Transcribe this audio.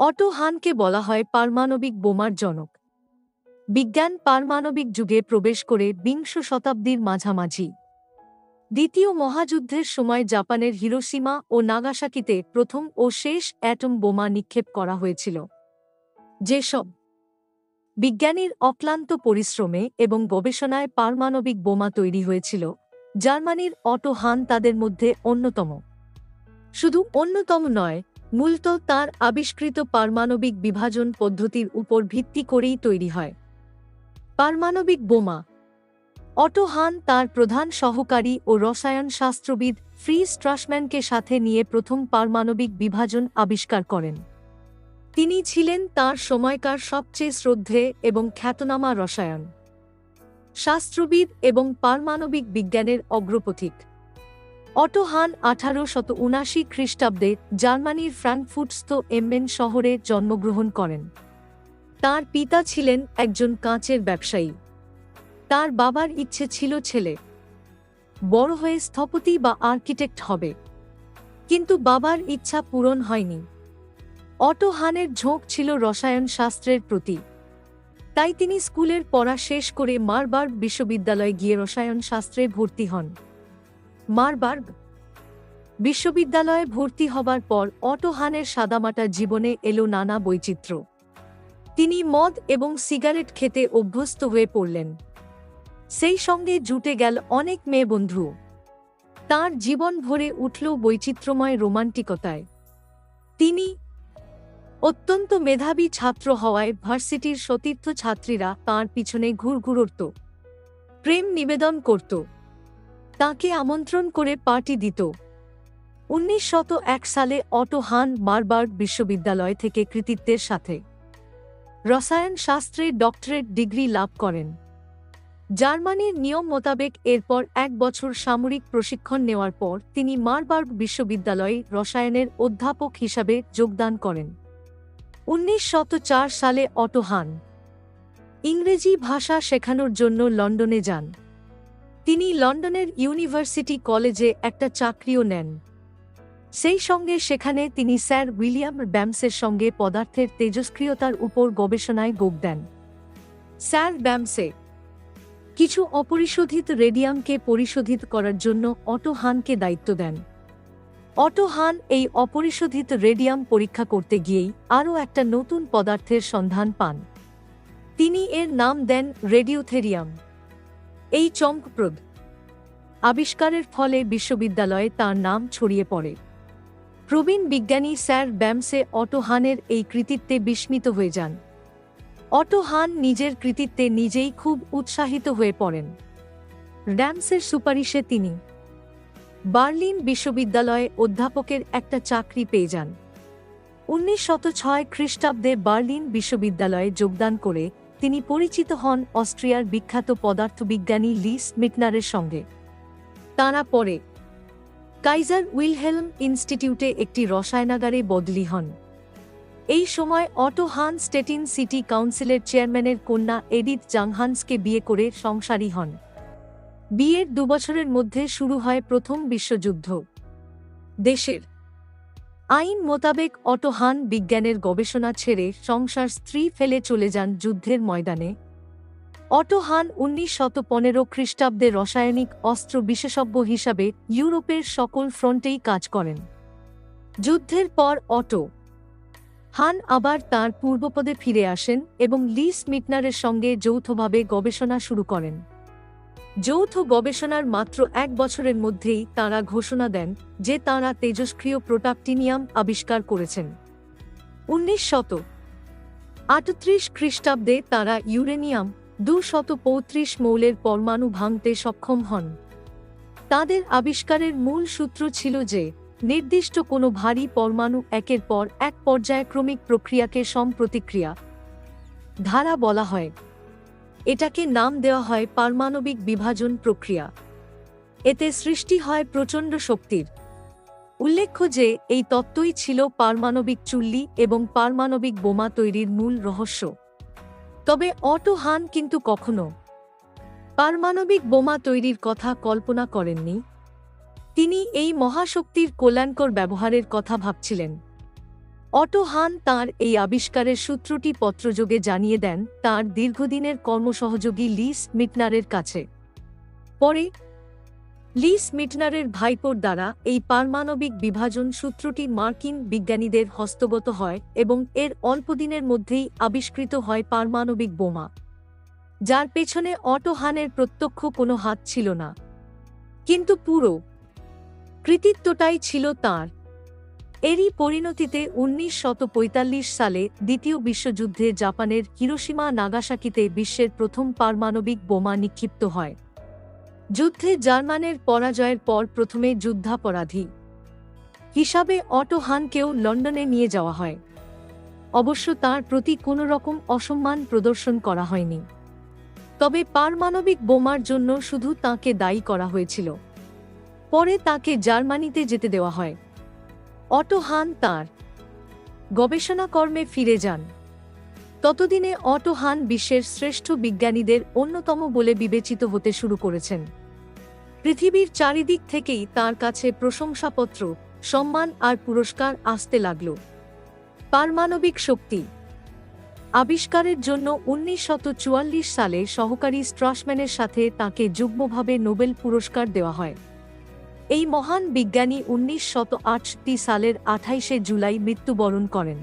Auto Han বলা হয় পারমাণবিক বোমার জনক। বিজ্ঞান পারমাণবিক যুগে প্রবেশ করে বিংশ শতাব্দীর মাঝামাঝি। দ্বিতীয় মহাযুদ্ধের সময় জাপানের হিরোসীমা ও নাগাসাকিতে প্রথম ও শেষ অ্যাটম বোমা নিক্ষেপ করা হয়েছিল। যেসব বিজ্ঞানীর অক্লান্ত পরিশ্রমে এবং গবেষণায় পারমাণবিক বোমা তৈরি হয়েছিল, জার্মানির অটো হান তাদের মধ্যে অন্যতম। শুধু অন্যতম নয় মূলত তার আবিষ্কৃত পারমাণবিক বিভাজন পদ্ধতির উপর ভিত্তি করেই তৈরি হয়। পারমাণবিক বোমা। অটো হান তার প্রধান সহকারী ও রসায়ন শাস্ত্রবিদ ফ্রি স্ট্রাসম্যানকে সাথে নিয়ে প্রথম পারমাণবিক বিভাজন আবিষ্কার করেন। তিনি ছিলেন তার সময়কার সবচেয়ে শ্রদ্ধে এবং খ্যাতনামা রসায়ন। শাস্ত্রবিদ এবং পারমাণবিক বিজ্ঞানের অগ্রপথিক। অটো হান আঠারো শত উনাশি খ্রিস্টাব্দে জার্মানির ফ্রাঙ্কফুটস্থ এমবেন শহরে জন্মগ্রহণ করেন। তার পিতা ছিলেন একজন কাঁচের ব্যবসায়ী। তার বাবার ইচ্ছে ছিল ছেলে। বড় হয়ে স্থপতি বা আর্কিটেক্ট হবে। কিন্তু বাবার ইচ্ছা পূরণ হয়নি। অটো হানের ঝোঁক ছিল রসায়ন শাস্ত্রের প্রতি। তাই তিনি স্কুলের পড়া শেষ করে মারবার্গ বিশ্ববিদ্যালয়ে গিয়ে রসায়ন শাস্ত্রে ভর্তি হন। মারবার্গ। বিশ্ববিদ্যালয়ে ভর্তি হবার পর অটোহানের সাদামাটা জীবনে এলো নানা বৈচিত্র্য। তিনি মদ এবং সিগারেট খেতে অভ্যস্ত হয়ে পড়লেন। সেই সঙ্গে জুটে গেল অনেক মেয়ে বন্ধু তার জীবন ভরে উঠল বৈচিত্র্যময় রোমান্টিকতায়। তিনি অত্যন্ত মেধাবী ছাত্র হওয়ায় ভার্সিটির সতীর্থ ছাত্রীরা তাঁর পিছনে ঘুরঘুরত প্রেম নিবেদন করত। তাকে আমন্ত্রণ করে পার্টি দিত। উনিশ সালে অটো হান বিশ্ববিদ্যালয় থেকে কৃতিত্বের সাথে রসায়ন শাস্ত্রে ডক্টরেট ডিগ্রি লাভ করেন। জার্মানির নিয়ম মোতাবেক এরপর এক বছর সামরিক প্রশিক্ষণ নেওয়ার পর তিনি মারবার্গ বিশ্ববিদ্যালয়ে রসায়নের অধ্যাপক হিসাবে যোগদান করেন। উনিশ সালে অটো হান ইংরেজি ভাষা শেখানোর জন্য লন্ডনে যান। তিনি লন্ডনের ইউনিভার্সিটি কলেজে একটা চাকরিও নেন। সেই সঙ্গে সেখানে তিনি স্যার উইলিয়াম ব্যামসের সঙ্গে পদার্থের তেজস্ক্রিয়তার উপর গবেষণায় যোগ দেন। স্যার ব্যামসে কিছু অপরিশোধিত রেডিয়ামকে পরিশোধিত করার জন্য অটো হানকে দায়িত্ব দেন। অটো হান এই অপরিশোধিত রেডিয়াম পরীক্ষা করতে গিয়েই আরও একটা নতুন পদার্থের সন্ধান পান। তিনি এর নাম দেন রেডিওথেরিয়াম। এই চমকপ্রদ আবিষ্কারের ফলে বিশ্ববিদ্যালয়ে তার নাম ছড়িয়ে পড়ে। প্রবীণ বিজ্ঞানী স্যার ব্যামসে অটো হানের এই কৃতিত্বে বিস্মিত হয়ে যান। অটো হান নিজের কৃতিত্বে নিজেই খুব উৎসাহিত হয়ে পড়েন। র্যামসের সুপারিশে তিনি বার্লিন বিশ্ববিদ্যালয়ে অধ্যাপকের একটা চাকরি পেয়ে যান। উনিশ শত ছয় খ্রিস্টাব্দে বার্লিন বিশ্ববিদ্যালয়ে যোগদান করে তিনি পরিচিত হন অস্ট্রিয়ার বিখ্যাত পদার্থবিজ্ঞানী লিস মিটনারের সঙ্গে। তাঁরা পরে কাইজার উইলহেলম ইনস্টিটিউটে একটি রসায়নাগারে বদলি হন। এই সময় অটো হান স্টেটিন সিটি কাউন্সিলের চেয়ারম্যানের কন্যা এডিথ জাংহান্সকে বিয়ে করে সংসারী হন। বিয়ের দুবছরের মধ্যে শুরু হয় প্রথম বিশ্বযুদ্ধ। দেশের আইন মোতাবেক অটোহান বিজ্ঞানের গবেষণা ছেড়ে সংসার স্ত্রী ফেলে চলে যান যুদ্ধের ময়দানে। অটোহান উনিশ শত পনেরো খ্রিস্টাব্দে রাসায়নিক অস্ত্র বিশেষজ্ঞ হিসাবে ইউরোপের সকল ফ্রন্টেই কাজ করেন। যুদ্ধের পর অটো। হান আবার তার পূর্বপদে ফিরে আসেন এবং লিস মিটনারের সঙ্গে যৌথভাবে গবেষণা শুরু করেন। যৌথ গবেষণার মাত্র এক বছরের মধ্যেই তাঁরা ঘোষণা দেন যে তাঁরা তেজস্ক্রিয় প্রোটাক্টিনিয়াম আবিষ্কার করেছেন। উনিশ শত আটত্রিশ খ্রিস্টাব্দে তাঁরা ইউরেনিয়াম দুশত পঁয়ত্রিশ মৌলের পরমাণু ভাঙতে সক্ষম হন। তাদের আবিষ্কারের মূল সূত্র ছিল যে, নির্দিষ্ট কোনো ভারী পরমাণু একের পর এক পর্যায়ক্রমিক প্রক্রিয়াকে সম্প্রতিক্রিয়া ধারা বলা হয়। এটাকে নাম দেওয়া হয় পারমাণবিক বিভাজন প্রক্রিয়া। এতে সৃষ্টি হয় প্রচণ্ড শক্তির। উল্লেখ্য যে, এই তত্ত্বই ছিল পারমাণবিক চুল্লি এবং পারমাণবিক বোমা তৈরির মূল রহস্য। তবে অটো হান কিন্তু কখনো পারমাণবিক বোমা তৈরির কথা কল্পনা করেননি। তিনি এই মহাশক্তির কল্যাণকর ব্যবহারের কথা ভাবছিলেন। অটো হান তাঁর এই আবিষ্কারের সূত্রটি পত্রযোগে জানিয়ে দেন তার দীর্ঘদিনের কর্মসহযোগী লিস মিটনারের কাছে। পরে লিস মিটনারের ভাইপোর দ্বারা এই পারমাণবিক বিভাজন সূত্রটি মার্কিন বিজ্ঞানীদের হস্তগত হয় এবং এর অল্পদিনের মধ্যেই আবিষ্কৃত হয় পারমাণবিক বোমা। যার পেছনে অটো হানের প্রত্যক্ষ কোনো হাত ছিল না। কিন্তু পুরো কৃতিত্বটাই ছিল তাঁর। এরই পরিণতিতে উনিশ সালে দ্বিতীয় বিশ্বযুদ্ধে জাপানের হিরোশিমা নাগাসাকিতে বিশ্বের প্রথম পারমাণবিক বোমা নিক্ষিপ্ত হয়। যুদ্ধে জার্মানের পরাজয়ের পর প্রথমে যুদ্ধাপরাধী হিসাবে অটো হানকেও লন্ডনে নিয়ে যাওয়া হয়। অবশ্য তার প্রতি কোনো রকম অসম্মান প্রদর্শন করা হয়নি। তবে পারমাণবিক বোমার জন্য শুধু তাকে দায়ী করা হয়েছিল। পরে তাকে জার্মানিতে যেতে দেওয়া হয়। অটো হান তাঁর। গবেষণা কর্মে ফিরে যান। ততদিনে অটো হান বিশ্বের শ্রেষ্ঠ বিজ্ঞানীদের অন্যতম বলে বিবেচিত হতে শুরু করেছেন। পৃথিবীর চারিদিক থেকেই তার কাছে প্রশংসাপত্র, সম্মান আর পুরস্কার আসতে লাগল। পারমাণবিক শক্তি। আবিষ্কারের জন্য উনিশ সালে সহকারী স্ট্রাসম্যানের সাথে তাকে যুগ্মভাবে নোবেল পুরস্কার দেওয়া হয়। এই মহান বিজ্ঞানী উনিশ সালের আঠাইশে জুলাই মৃত্যুবরণ করেন।